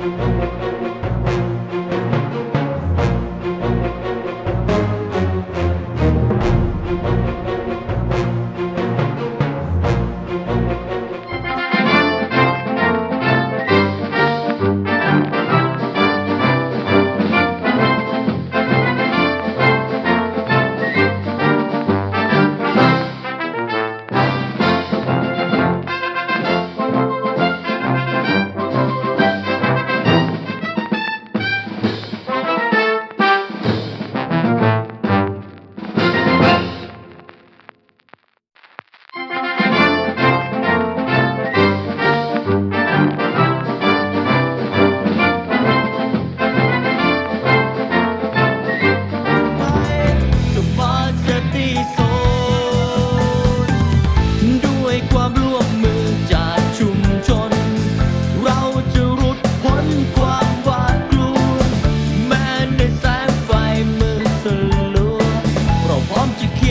ส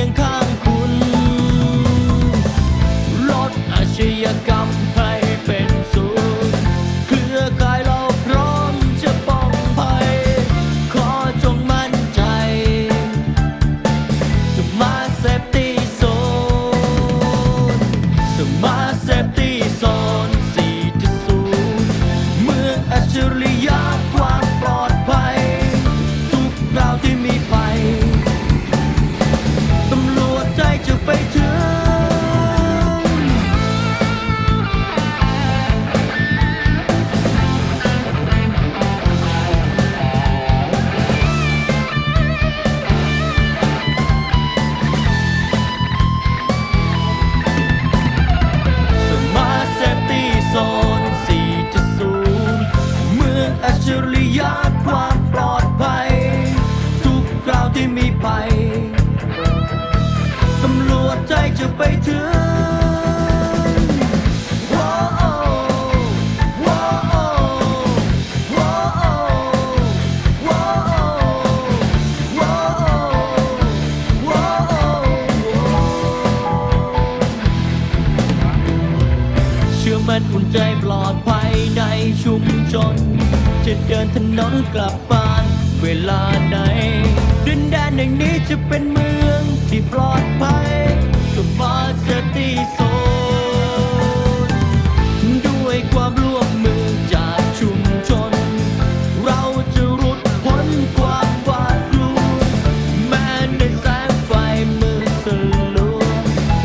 คียงข้างคุณลดอาชญากรรมให้เป็นศูนย์เครือข่ายเราพร้อมจะป้องภัย ขอจงมั่นใจ สมาร์ทเซฟตี้โซนสมาร์ทเซฟตี้โซน4.0 เมืองอัจฉริยะ ไปถึงว้าวว้าวว้าวว้าวว้าวว้าวเชื่อมั่นอุ่นใจปลอดภัยในชุมชน จะเดินถนนกลับบ้านเวลาไหนดินแดนแห่งนี้จะเป็นเมืองที่ปลอดภัย สมาร์ทเซตี้โซนด้วยความร่วมมือจากชุมชน เราจะรุดพ้นความหวาดกลัวแม้ในแสงไฟมืดสลัว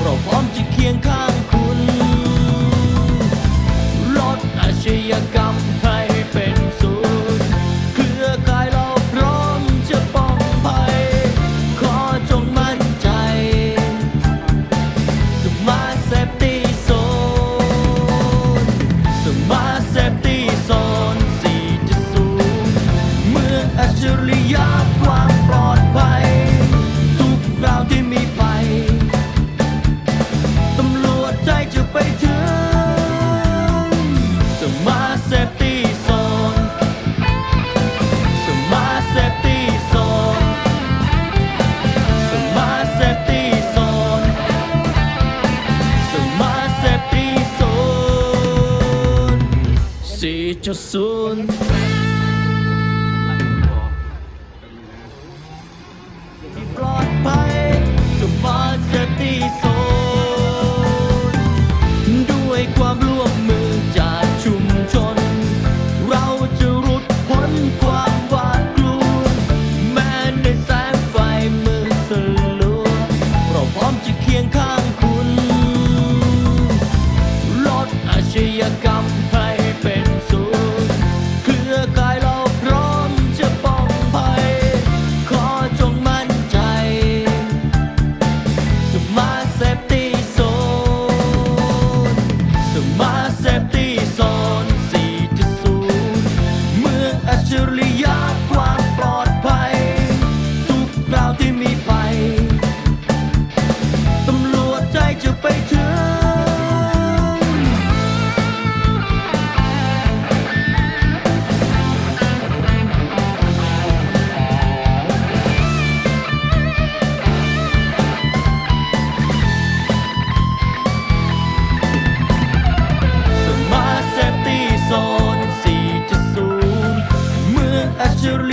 เราพร้อมจะเคียงข้างคุณลดอาชญากรรมให้ 4.0ที่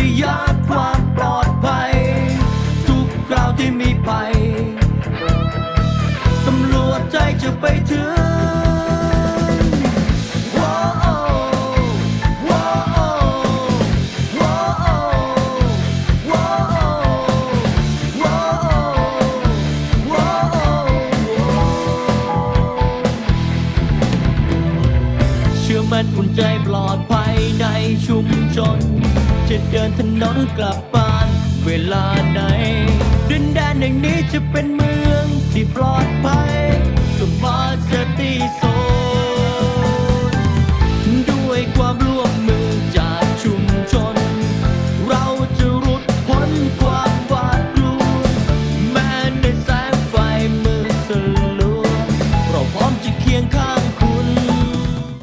จริ นอุ่นใจปลอดภัยในชุมชน จะเดินถนนกลับบ้านเวลาไหนดินแดนแห่งนี้จะเป็นเมืองที่ปลอดภัยสมาร์ทซิตี้โซ